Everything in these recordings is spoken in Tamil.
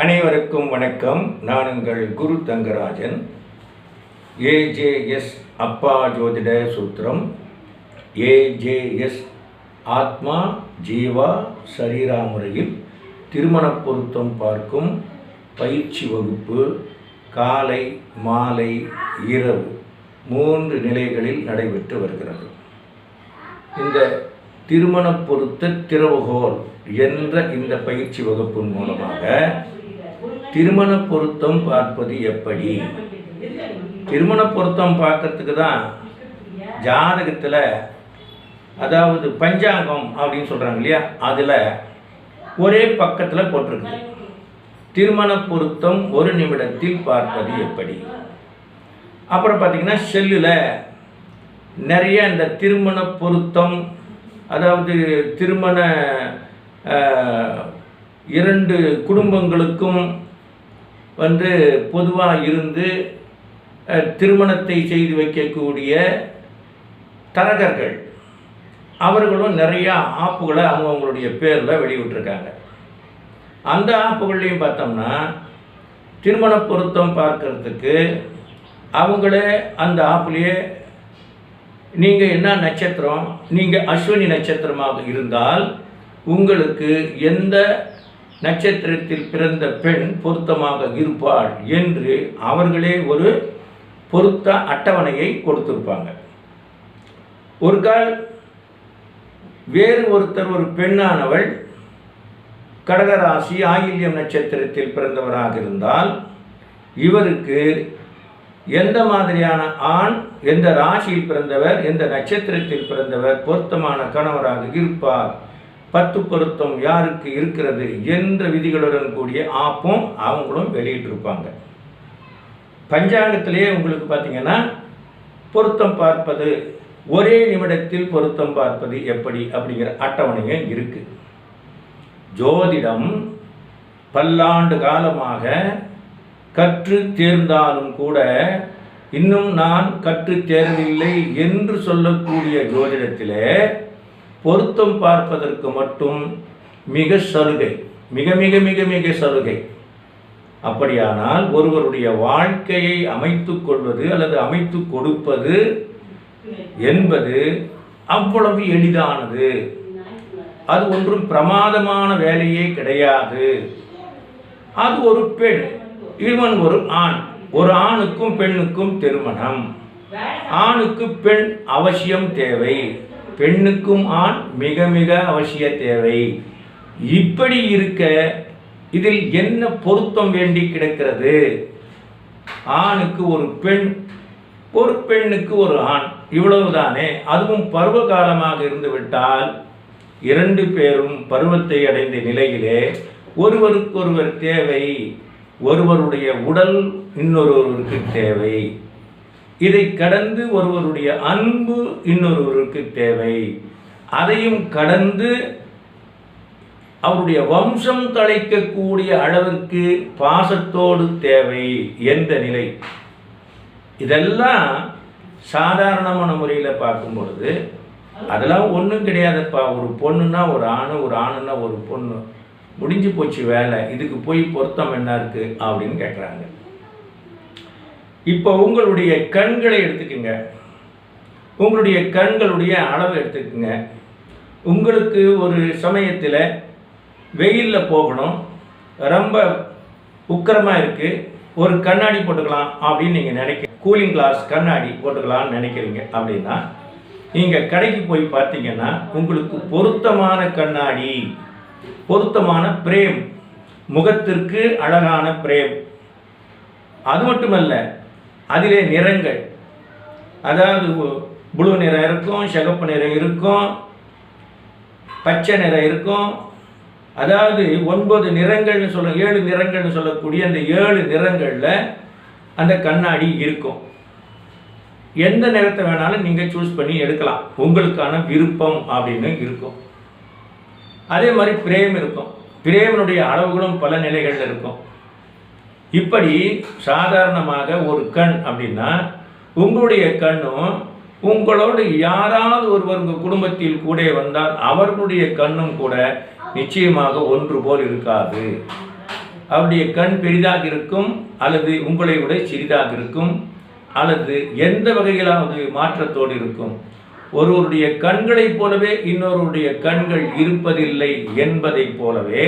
அனைவருக்கும் வணக்கம். நான் உங்கள் குரு தங்கராஜன். ஏஜேஎஸ் அப்பா ஜோதிட சூத்திரம். ஏஜேஎஸ் ஆத்மா ஜீவா சரீரா முறையில் திருமண பொருத்தம் பார்க்கும் பயிற்சி வகுப்பு காலை மாலை இரவு மூன்று நிலைகளில் நடைபெற்று வருகிறது. இந்த திருமண பொருத்த திறவுகோல் என்ற இந்த பயிற்சி வகுப்பின் மூலமாக திருமண பொருத்தம் பார்ப்பது எப்படி? திருமண பொருத்தம் பார்க்கறதுக்கு தான் ஜாதகத்தில் அதாவது பஞ்சாங்கம் அப்படின்னு சொல்கிறாங்க இல்லையா? அதில் ஒரே பக்கத்தில் போட்டிருக்கு திருமண பொருத்தம் ஒரு நிமிடத்தில் பார்ப்பது எப்படி? அப்புறம் பார்த்திங்கன்னா செல்லில் நிறைய இந்த திருமண பொருத்தம் அதாவது திருமண இரண்டு குடும்பங்களுக்கும் வந்து பொதுவாக இருந்து திருமணத்தை செய்து வைக்கக்கூடிய தரகர்கள் அவர்களும் நிறையா ஆப்புகளை அவங்கவுங்களுடைய பேரில் வெளியிட்டிருக்காங்க. அந்த ஆப்புகள்லையும் பார்த்தோம்னா திருமண பொருத்தம் பார்க்கறதுக்கு அவங்களே அந்த ஆப்புலேயே நீங்கள் என்ன நட்சத்திரம்? நீங்கள் அஸ்வினி நட்சத்திரமாக இருந்தால் உங்களுக்கு எந்த நட்சத்திரத்தில் பிறந்த பெண் பொருத்தமாக இருப்பாள் என்று அவர்களே ஒரு பொருத்த அட்டவணையை கொடுத்திருப்பாங்க. ஒரு கால் வேறு ஒருத்தர் ஒரு பெண்ணானவள் கடகராசி ஆயில்யம் நட்சத்திரத்தில் பிறந்தவராக இருந்தால் இவருக்கு எந்த மாதிரியான ஆண் எந்த ராசியில் பிறந்தவர் எந்த நட்சத்திரத்தில் பிறந்தவர் பொருத்தமான கணவராக இருப்பார் பத்து பொருத்தம் யாருக்கு இருக்கிறது என்ற விதிகளுடன் கூடிய ஆப்பும் அவங்களும் வெளியிட்டிருப்பாங்க. பஞ்சாங்கத்திலே உங்களுக்கு பார்த்தீங்கன்னா பொருத்தம் பார்ப்பது ஒரே நிமிடத்தில் பொருத்தம் பார்ப்பது எப்படி அப்படிங்கிற அட்டவணையும் இருக்குது ஜோதிடம் பல்லாண்டு காலமாக கற்று தேர்ந்தாலும் கூட இன்னும் நான் கற்று தேர்வில்லை என்று சொல்லக்கூடிய ஜோதிடத்திலே பொருத்தம் பார்ப்பதற்கு மட்டும் மிக சலுகை. மிக மிக மிக மிக சலுகை. அப்படியானால் ஒருவருடைய வாழ்க்கையை அமைத்து கொள்வது அல்லது அமைத்து கொடுப்பது என்பது அவ்வளவு எளிதானது. அது ஒன்றும் பிரமாதமான வேலையே கிடையாது. அது ஒரு பெண் இவன் ஒரு ஆண். ஒரு ஆணுக்கும் பெண்ணுக்கும் திருமணம். ஆணுக்கு பெண் அவசியம் தேவை. பெண்ணுக்கும் ஆண் மிக மிக அவசிய தேவை. இப்படி இருக்க இதில் என்ன பொருத்தம் வேண்டி கிடக்கிறது? ஆணுக்கு ஒரு பெண் ஒரு பெண்ணுக்கு ஒரு ஆண் இவ்வளவுதானே? அதுவும் பருவ காலமாக இருந்துவிட்டால் இரண்டு பேரும் பருவத்தை அடைந்த நிலையிலே ஒருவருக்கொருவர் தேவை ஒருவருடைய உடல் இன்னொருவருக்கு தேவை. இதை கடந்து ஒருவருடைய அன்பு இன்னொருவருக்கு தேவை. அதையும் கடந்து அவருடைய வம்சம் தழைக்கக்கூடிய அளவிற்கு பாசத்தோடு தேவை என்ற நிலை. இதெல்லாம் சாதாரணமான முறையில் பார்க்கும் பொழுது அதெல்லாம் ஒன்றும் கிடையாதுப்பா. ஒரு பொண்ணுன்னா ஒரு ஆணு ஒரு ஆணுன்னா ஒரு பொண்ணு. முடிஞ்சு போச்சு வேலை. இதுக்கு போய் பொருத்தம் என்ன இருக்குது அப்படின்னு கேட்குறாங்க இப்போ உங்களுடைய கண்களை எடுத்துக்கோங்க. உங்களுடைய கண்களுடைய அளவு எடுத்துக்கோங்க. உங்களுக்கு ஒரு சமயத்தில் வெயிலில் போகணும். ரொம்ப உக்கரமாக இருக்குது ஒரு கண்ணாடி போட்டுக்கலாம் அப்படின்னு நீங்கள் நினைக்க கூலிங் கிளாஸ் கண்ணாடி போட்டுக்கலாம்னு நினைக்கிறீங்க அப்படின்னா நீங்கள் கடைக்கு போய் பார்த்தீங்கன்னா உங்களுக்கு பொருத்தமான கண்ணாடி பொருத்தமான பிரேம் முகத்திற்கு அழகான பிரேம். அது மட்டுமல்ல அதிலே நிறங்கள். அதாவது ப்ளூ நிறம் இருக்கும் சிகப்பு நிறம் இருக்கும் பச்சை நிறம் இருக்கும். அதாவது ஒன்பது நிறங்கள்னு சொல்ல ஏழு நிறங்கள்னு சொல்லக்கூடிய அந்த ஏழு நிறங்களில் அந்த கண்ணாடி இருக்கும். எந்த நிறத்தை வேணாலும் நீங்கள் சூஸ் பண்ணி எடுக்கலாம். உங்களுக்கான விருப்பம் அப்படின்னு இருக்கும். அதே மாதிரி பிரேம் இருக்கும். பிரேமனுடைய அளவுகளும் பல நிலைகளில் இருக்கும். இப்படி சாதாரணமாக ஒரு கண் அப்படின்னா உங்களுடைய கண்ணும் உங்களோடு யாராவது ஒருவர் உங்கள் குடும்பத்தில் கூட வந்தால் அவர்களுடைய கண்ணும் கூட நிச்சயமாக ஒன்று போல் இருக்காது. அவருடைய கண் பெரிதாக இருக்கும் அல்லது உங்களை விட சிறிதாக இருக்கும் அல்லது எந்த வகையிலாவது மாற்றத்தோடு இருக்கும். ஒருவருடைய கண்களைப் போலவே இன்னொருடைய கண்கள் இருப்பதில்லை என்பதைப் போலவே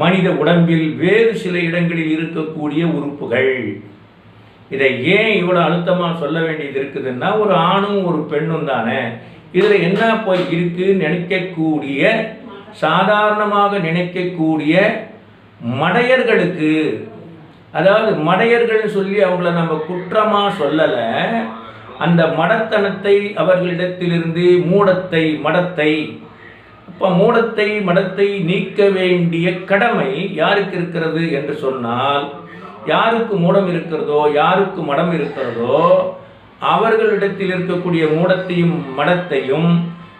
மனித உடம்பில் வேறு சில இடங்களில் இருக்கக்கூடிய உறுப்புகள். இதை ஏன் இவ்வளோ அழுத்தமாக சொல்ல வேண்டியது இருக்குதுன்னா ஒரு ஆணும் ஒரு பெண்ணும் தானே. இதில் என்ன போய் இருக்குன்னு நினைக்கக்கூடிய சாதாரணமாக நினைக்கக்கூடிய மடையர்களுக்கு அதாவது மடையர்கள் சொல்லி அவங்கள நம்ம குற்றமாக சொல்லலை அந்த மடத்தனத்தை அவர்களிடத்திலிருந்து மூடத்தை மடத்தை அப்போ மூடத்தை மடத்தை நீக்க வேண்டிய கடமை யாருக்கு இருக்கிறது என்று சொன்னால் யாருக்கு மூடம் இருக்கிறதோ யாருக்கு மடம் இருக்கிறதோ அவர்களிடத்தில் இருக்கக்கூடிய மூடத்தையும் மடத்தையும்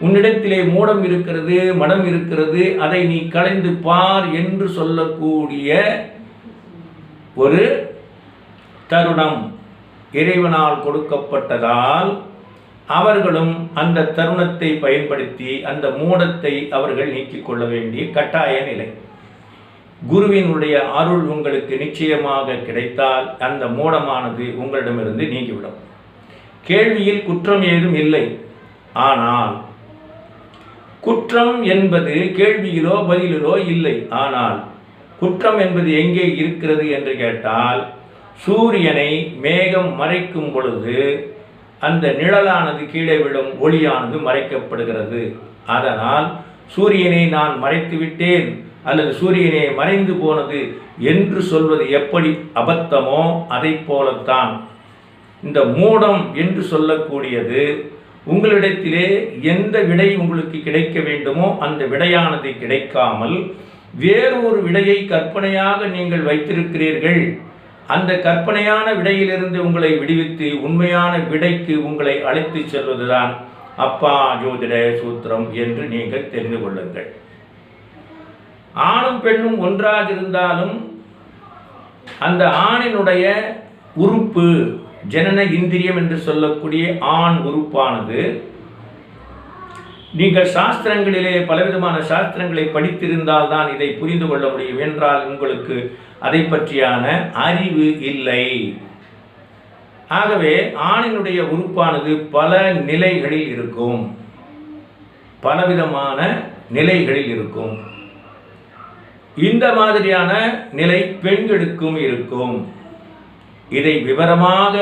உன்னிடத்திலே மூடம் இருக்கிறது மடம் இருக்கிறது அதை நீ களைந்து பார் என்று சொல்லக்கூடிய ஒரு தருணம் இறைவனால் கொடுக்கப்பட்டதால் அவர்களும் அந்த தருணத்தை பயன்படுத்தி அந்த மூடத்தை அவர்கள் நீக்கிக் கொள்ள வேண்டிய கட்டாய நிலை. குருவினுடைய அருள் உங்களுக்கு நிச்சயமாக கிடைத்தால் அந்த மூடமானது உங்களிடமிருந்து நீங்கிவிடும். கேள்வியில் குற்றம் ஏதும் இல்லை. ஆனால் குற்றம் என்பது கேள்வியிலோ பதிலிலோ இல்லை. ஆனால் குற்றம் என்பது எங்கே இருக்கிறது என்று கேட்டால் சூரியனை மேகம் மறைக்கும் பொழுது அந்த நிழலானது கீழே விழும் ஒளியானது மறைக்கப்படுகிறது. அதனால் சூரியனை நான் மறைத்து விட்டேன் அல்லது சூரியனே மறைந்து போனது என்று சொல்வது எப்படி அபத்தமோ அதை போலத்தான். இந்த மூடம் என்று சொல்லக்கூடியது உங்களிடத்திலே எந்த விடை உங்களுக்கு கிடைக்க வேண்டுமோ அந்த விடையானது கிடைக்காமல் வேறு ஒரு விடையை கற்பனையாக நீங்கள் வைத்திருக்கிறீர்கள். அந்த கற்பனையான விடையிலிருந்து உங்களை விடுவித்து உண்மையான விடைக்கு உங்களை அழைத்து செல்வதுதான் அப்பா ஜோதிட சூத்திரம் என்று நீங்கள் தெரிந்து கொள்ளுங்கள். ஆணும் பெண்ணும் ஒன்றாக இருந்தாலும் அந்த ஆணினுடைய உறுப்பு ஜனன இந்திரியம் என்று சொல்லக்கூடிய ஆண் உறுப்பானது. நீங்கள் சாஸ்திரங்களிலே பலவிதமான சாஸ்திரங்களை படித்திருந்தால் தான் இதை புரிந்து கொள்ள முடியும். என்றால் உங்களுக்கு அதை பற்றியான அறிவு இல்லை. ஆகவே ஆணினுடைய உறுப்பானது பல நிலைகளில் இருக்கும். பலவிதமான நிலைகளில் இருக்கும். இந்த மாதிரியான நிலை பெண்களுக்கும் இருக்கும். இதை விவரமாக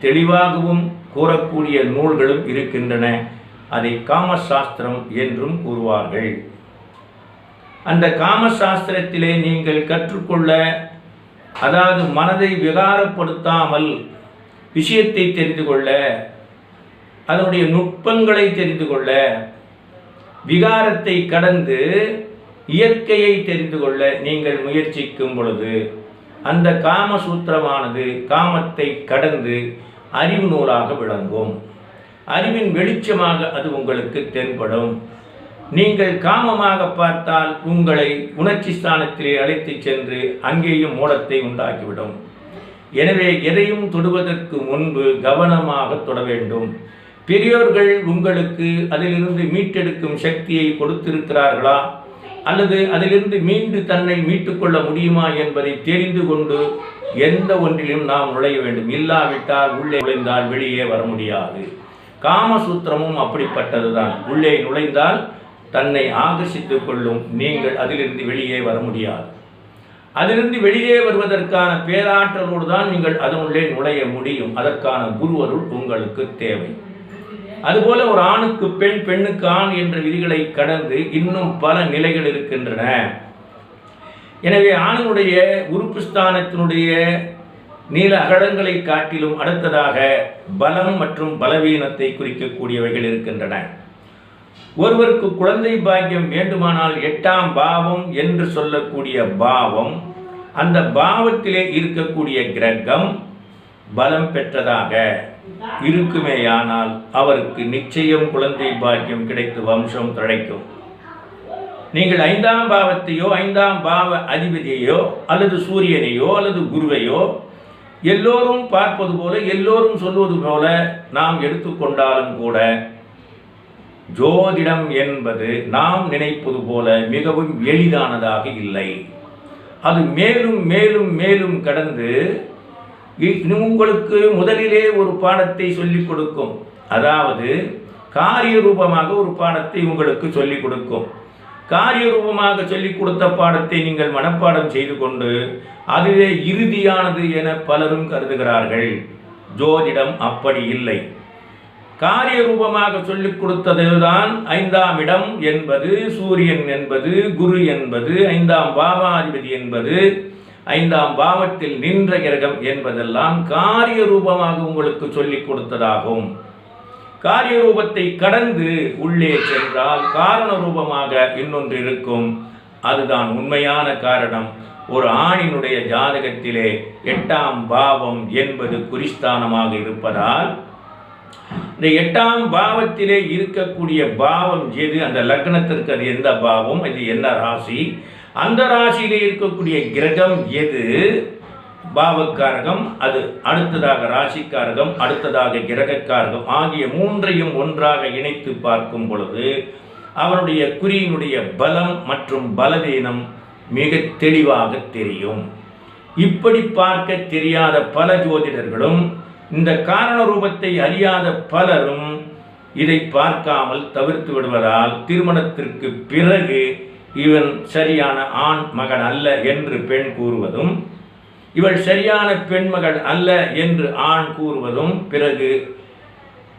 தெளிவாகவும் கூறக்கூடிய நூல்களும் இருக்கின்றன. அதை காமசாஸ்திரம் என்றும் கூறுவார்கள். அந்த காமசாஸ்திரத்திலே நீங்கள் கற்றுக்கொள்ள அதாவது மனதை விகாரப்படுத்தாமல் விஷயத்தை தெரிந்து கொள்ள அதனுடைய நுட்பங்களை தெரிந்து கொள்ள விகாரத்தை கடந்து இயற்கையை தெரிந்து கொள்ள நீங்கள் முயற்சிக்கும் பொழுது அந்த காமசூத்திரமானது காமத்தை கடந்து அறிவு நூலாக விளங்கும். அறிவின் வெளிச்சமாக அது உங்களுக்கு தென்படும். நீங்கள் காமமாக பார்த்தால் உங்களை உணர்ச்சி ஸ்தானத்திலே அழைத்துச் சென்று அங்கேயும் மூலத்தை உண்டாக்கிவிடும். எனவே எதையும் தொடுவதற்கு முன்பு கவனமாக தொட வேண்டும். பெரியோர்கள் உங்களுக்கு அதிலிருந்து மீட்டெடுக்கும் சக்தியை கொடுத்திருக்கிறார்களா? அல்லது அதிலிருந்து மீண்டு தன்னை மீட்டுக்கொள்ள முடியுமா என்பதை தெரிந்து கொண்டு எந்த ஒன்றிலும் நாம் நுழைய வேண்டும். இல்லாவிட்டால் உள்ளே நுழைந்தால் வெளியே வர முடியாது. காமசூத்திரமும் அப்படிப்பட்டதுதான். உள்ளே நுழைந்தால் தன்னை ஆகர்ஷித்துக் கொள்ளும் நீங்கள் அதிலிருந்து வெளியே வர முடியாது. அதிலிருந்து வெளியே வருவதற்கான பேராற்றலோடு தான் நீங்கள் அதனுள்ளே நுழைய முடியும். அதற்கான குருவருள் உங்களுக்கு தேவை. அதுபோல ஒரு ஆணுக்கு பெண் பெண்ணுக்கு ஆண் என்ற விதிகளை கடந்து இன்னும் பல நிலைகள் இருக்கின்றன. எனவே ஆணினுடைய உறுப்பு ஸ்தானத்தினுடைய நீல அகடங்களை காட்டிலும் அடுத்ததாக பலம் மற்றும் பலவீனத்தை குறிக்கக்கூடியவைகள் இருக்கின்றன. ஒருவருக்கு குழந்தை பாக்கியம் வேண்டுமானால் எட்டாம் பாவம் என்று சொல்லக்கூடிய பாவம் அந்த பாவத்திலே இருக்கக்கூடிய கிரகம் பலம் பெற்றதாக இருக்குமேயானால் அவருக்கு நிச்சயம் குழந்தை பாக்கியம் கிடைத்து வம்சம் தழைக்கும். நீங்கள் ஐந்தாம் பாவத்தையோ ஐந்தாம் பாவ அதிபதியையோ அல்லது சூரியனையோ அல்லது குருவையோ எல்லோரும் பார்ப்பது போல எல்லோரும் சொல்வது போல நாம் எடுத்துக்கொண்டாலும் கூட ஜோதிடம் என்பது நாம் நினைப்பது போல மிகவும் எளிதானதாக இல்லை. அது மேலும் மேலும் மேலும் கடந்து இ- உங்களுக்கு முதலிலே ஒரு பாடத்தை சொல்லிக் கொடுக்கும். அதாவது காரிய ரூபமாக ஒரு பாடத்தை உங்களுக்கு சொல்லிக் கொடுக்கும். காரிய ரூபமாக சொல்லிக் கொடுத்த பாடத்தை நீங்கள் மனப்பாடம் செய்து கொண்டு அதுவே இறுதியானது என பலரும் கருதுகிறார்கள். ஜோதிடம் அப்படி இல்லை. காரிய ரூபமாக சொல்லிக் கொடுத்ததுதான் ஐந்தாம் இடம் என்பது சூரியன் என்பது குரு என்பது ஐந்தாம் பாவாதிபதி என்பது ஐந்தாம் பாவத்தில் நின்ற கிரகம் என்பதெல்லாம் காரிய ரூபமாக உங்களுக்கு சொல்லிக் கொடுத்ததாகும். காரிய ரூபத்தை கடந்து உள்ளே சென்றால் காரண ரூபமாக இன்னொன்று இருக்கும். அதுதான் உண்மையான காரணம். ஒரு ஆணினுடைய ஜாதகத்திலே எட்டாம் பாவம் என்பது குறிஸ்தானமாக இருப்பதால் இந்த எட்டாம் பாவத்திலே இருக்கக்கூடிய பாவம் எது? அந்த லக்னத்திற்கு அது எந்த பாவம்? அது என்ன ராசி? அந்த ராசியிலே இருக்கக்கூடிய கிரகம் எது? பாவக்காரகம் அது அடுத்ததாக ராசிக்காரகம் அடுத்ததாக கிரகக்காரகம் ஆகிய மூன்றையும் ஒன்றாக இணைத்து பார்க்கும் பொழுது அவனுடைய குறியினுடைய பலம் மற்றும் பலவீனம் மிக தெளிவாக தெரியும். இப்படி பார்க்க தெரியாத பல ஜோதிடர்களும் இந்த காரண ரூபத்தை அறியாத பலரும் இதை பார்க்காமல் தவிர்த்து விடுவதால் திருமணத்திற்கு பிறகு இவன் சரியான ஆண் மகன் அல்ல என்று பெண் கூறுவதும் இவள் சரியான பெண்மகள் அல்ல என்று ஆண் கூறுவதும் பிறகு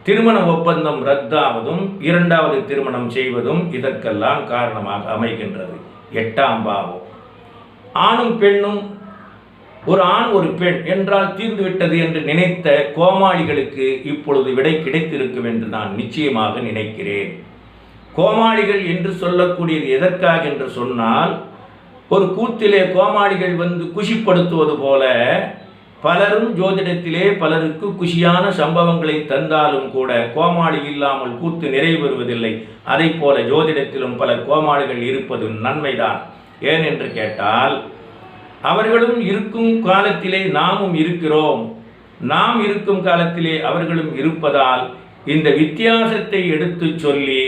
திருமண ஒப்பந்தம் ரத்தாவதும் இரண்டாவது திருமணம் செய்வதும் இதற்கெல்லாம் காரணமாக அமைகின்றது. எட்டாம் பாவம். ஆணும் பெண்ணும் ஒரு ஆண் ஒரு பெண் என்றால் தீர்ந்துவிட்டது என்று நினைத்த கோமாளிகளுக்கு இப்பொழுது விடை கிடைத்திருக்கும் என்று நான் நிச்சயமாக நினைக்கிறேன். கோமாளிகள் என்று சொல்லக்கூடியது எதற்காக என்று சொன்னால் ஒரு கூத்திலே கோமாளிகள் வந்து குஷிப்படுத்துவது போல பலரும் ஜோதிடத்திலே பலருக்கு குஷியான சம்பவங்களை தந்தாலும் கூட கோமாளி இல்லாமல் கூத்து நிறைவேறுவதில்லை. அதை போல ஜோதிடத்திலும் பல கோமாளிகள் இருப்பது நன்மைதான். ஏன் என்று கேட்டால் அவர்களும் இருக்கும் காலத்திலே நாமும் இருக்கிறோம். நாம் இருக்கும் காலத்திலே அவர்களும் இருப்பதால் இந்த வித்தியாசத்தை எடுத்துச் சொல்லி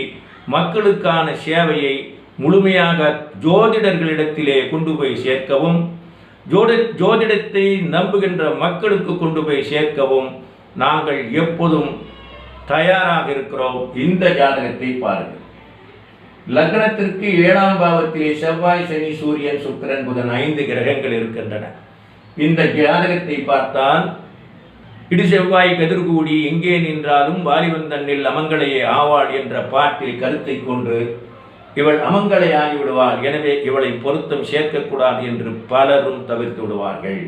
மக்களுக்கான சேவையை முழுமையாக ஜோதிடர்களிடத்திலே கொண்டு போய் சேர்க்கவும் ஜோட ஜோதிடத்தை நம்புகின்ற மக்களுக்கு கொண்டு போய் சேர்க்கவும் நாங்கள் எப்போதும் தயாராக இருக்கிறோம். இந்த ஜாதகத்தை பாருங்கள். லக்னத்திற்கு ஏழாம் பாவத்திலே செவ்வாய் சனி சூரியன் சுக்கிரன் புதன் ஐந்து கிரகங்கள் இருக்கின்றன. இந்த ஜாதகத்தை பார்த்தால் இடு செவ்வாய் கதிர்கூடி எங்கே நின்றாலும் வாலிபன் தன்னில் அமங்களையே ஆவாள் என்ற பாட்டில் கருத்தை கொண்டு இவள் அமங்கலை ஆகிவிடுவாள் எனவே இவளை பொருத்தம் சேர்க்கக்கூடாது என்று பலரும் தவிர்த்து விடுவார்கள்.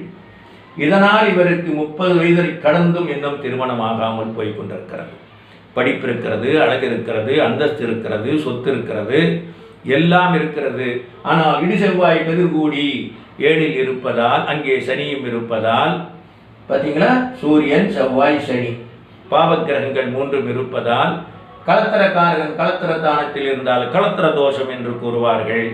இதனால் இவருக்கு முப்பது வயதை கடந்தும் இன்னும் திருமணமாகாமல் போய்க் கொண்டிருக்கிறது. படிப்பு இருக்கிறது அழகு இருக்கிறது அந்தஸ்து இருக்கிறது சொத்து இருக்கிறது எல்லாம் இருக்கிறது. ஆனால் இடு செவ்வாய் மெருகூடி ஏழில் இருப்பதால் அங்கே சனியும் இருப்பதால் பார்த்தீங்களா? சூரியன் செவ்வாய் சனி. பாவக்கிரகங்கள் மூன்றும் இருப்பதால் கலத்திரக்காரகன் கலத்திர தானத்தில் இருந்தால் கலத்திர தோஷம் என்று கூறுவார்கள்.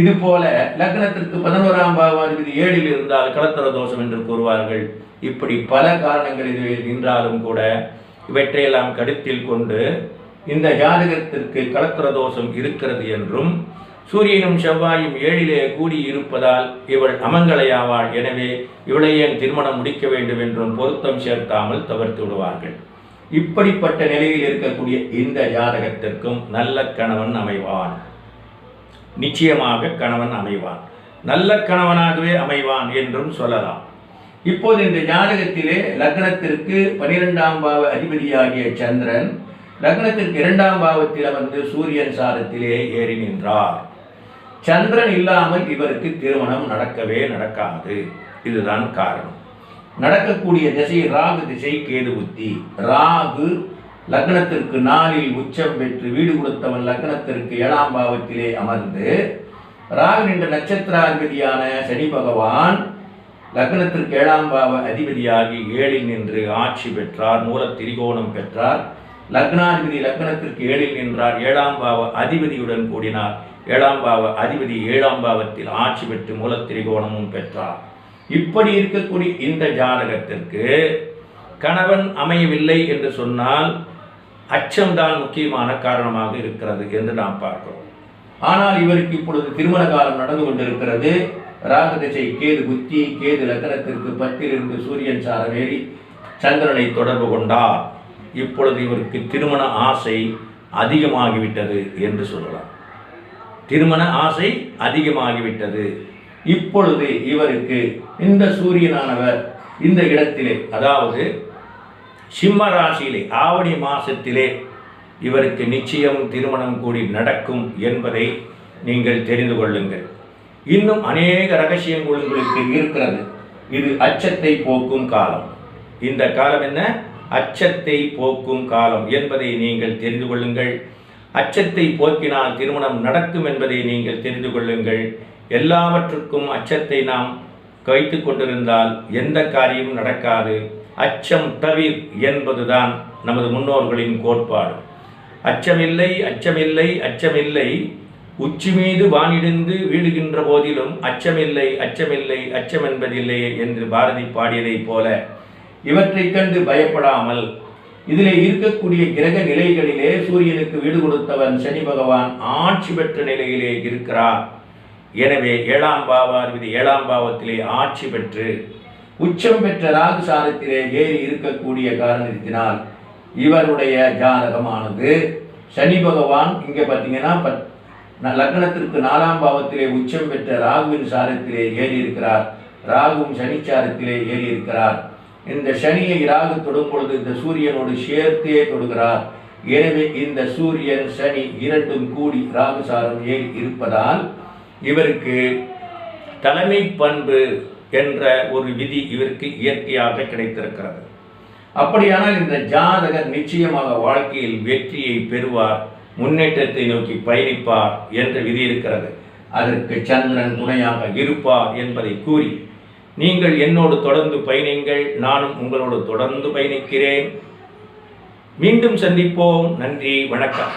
இது போல லக்னத்திற்கு பதினோராம் பாவாதிபதி ஏழில் இருந்தால் கலத்திர தோஷம் என்று கூறுவார்கள். இப்படி பல காரணங்கள் இதில் நின்றாலும் கூட இவற்றையெல்லாம் கருத்தில் கொண்டு இந்த ஜாதகத்திற்கு கலத்திர தோஷம் இருக்கிறது என்றும் சூரியனும் செவ்வாயும் ஏழிலே கூடி இருப்பதால் இவள் அமங்கலையாவாள். எனவே இவளை ஏன் திருமணம் முடிக்க வேண்டும் என்றும் பொருத்தம் சேர்க்காமல் தவிர்த்து விடுவார்கள். இப்படிப்பட்ட நிலையில் இருக்கக்கூடிய இந்த ஜாதகத்திற்கும் நல்ல கணவன் அமைவான். நிச்சயமாக கணவன் அமைவான். நல்ல கணவனாகவே அமைவான் என்றும் சொல்லலாம். இப்போது இந்த ஜாதகத்திலே லக்னத்திற்கு பனிரெண்டாம் பாவ அதிபதியாகிய சந்திரன் லக்னத்திற்கு இரண்டாம் பாவத்தில் அமர்ந்து சூரியன் சாரத்திலே ஏறி நின்றார். சந்திரன் இல்லாமல் இவருக்கு திருமணம் நடக்கவே நடக்காது. இதுதான் காரணம். நடக்கக்கூடிய திசை ராகு திசை கேது புத்தி. ராகு லக்னத்திற்கு நாளில் உச்சம் பெற்று வீடு கொடுத்தவன் லக்னத்திற்கு ஏழாம் பாவத்திலே அமர்ந்து ராகு நின்ற நட்சத்திராதிபதியான சனி பகவான் லக்னத்திற்கு ஏழாம் பாவ அதிபதியாகி ஏழில் நின்று ஆட்சி பெற்றார் மூல திரிகோணம் பெற்றார். லக்னாதிபதி லக்னத்திற்கு ஏழில் நின்றார் ஏழாம் பாவ அதிபதியுடன் கூடினார். ஏழாம் பாவ அதிபதி ஏழாம் பாவத்தில் ஆட்சி பெற்று மூல திரிகோணமும் பெற்றார். இப்படி இருக்கக்கூடிய இந்த ஜாதகத்திற்கு கணவன் அமையவில்லை என்று சொன்னால் அச்சம்தான் முக்கியமான காரணமாக இருக்கிறது என்று நாம் பார்க்கிறோம். ஆனால் இவருக்கு இப்பொழுது திருமண காலம் நடந்து கொண்டிருக்கிறது. ராகதிசை கேது புத்தி கேது லக்னத்திற்கு பத்திலிருந்து சூரியன் சாரமேறி சந்திரனை தொடர்பு கொண்டார். இப்பொழுது இவருக்கு திருமண ஆசை அதிகமாகிவிட்டது என்று சொல்லலாம். திருமண ஆசை அதிகமாகிவிட்டது. இப்பொழுது இவருக்கு இந்த சூரியனானவர் இந்த இடத்திலே அதாவது சிம்ம ராசியிலே ஆவணி மாசத்திலே இவருக்கு நிச்சயம் திருமணம் கூடி நடக்கும் என்பதை நீங்கள் தெரிந்து கொள்ளுங்கள். இன்னும் அநேக ரகசியங்கள் உங்களுக்கு இருக்கிறது. இது அச்சத்தை போக்கும் காலம். இந்த காலம் என்ன? அச்சத்தை போக்கும் காலம் என்பதை நீங்கள் தெரிந்து கொள்ளுங்கள். அச்சத்தை போக்கினால் திருமணம் நடக்கும் என்பதை நீங்கள் தெரிந்து கொள்ளுங்கள். எல்லாவற்றுக்கும் அச்சத்தை நாம் வைத்து கொண்டிருந்தால் எந்த காரியமும் நடக்காது. அச்சம் தவிர் என்பதுதான் நமது முன்னோர்களின் கோட்பாடு. அச்சமில்லை அச்சமில்லை அச்சமில்லை. உச்சி மீது வானிடிந்து வீழுகின்ற போதிலும் அச்சமில்லை அச்சமில்லை அச்சம் என்பதில்லை என்று பாரதி பாடியதைப் போல இவற்றைக் கண்டு பயப்படாமல் இதிலே இருக்கக்கூடிய கிரக நிலைகளிலே சூரியனுக்கு வீடு கொடுத்தவன் சனி பகவான் ஆட்சி பெற்ற நிலையிலே இருக்கிறார். எனவே ஏழாம் பாவாதிபதி ஏழாம் பாவத்திலே ஆட்சி பெற்று உச்சம் பெற்ற ராகு சாரத்திலே ஏறி இருக்கக்கூடிய காரணத்தினால் இவருடைய ஜாதகமானது சனி பகவான் இங்கே பார்த்தீங்கன்னா பத் லக்னத்திற்கு நாலாம் பாவத்திலே உச்சம் பெற்ற ராகுவின் சாரத்திலே ஏறி இருக்கிறார் ராகுவும் சனிச்சாரத்திலே ஏறி இருக்கிறார் இந்த சனியை ராகு தொடும் பொழுது இந்த சூரியனோடு சேர்த்தே தொடுகிறார். எனவே இந்த சூரியன் சனி இரண்டும் கூடி ராகு சாரம் ஏறி இருப்பதால் இவருக்கு தலைமை பண்பு என்ற ஒரு விதி இவருக்கு இயற்கையாக கிடைத்திருக்கிறது. அப்படியானால் இந்த ஜாதகர் நிச்சயமாக வாழ்க்கையில் வெற்றியை பெறுவார் முன்னேற்றத்தை நோக்கி பயணிப்பார் என்ற விதி இருக்கிறது. அதற்கு சந்திரன் துணையாக இருப்பார் என்பதை கூறி நீங்கள் என்னோடு தொடர்ந்து பயணிங்கள் நானும் உங்களோடு தொடர்ந்து பயணிக்கிறேன். மீண்டும் சந்திப்போம். நன்றி வணக்கம்.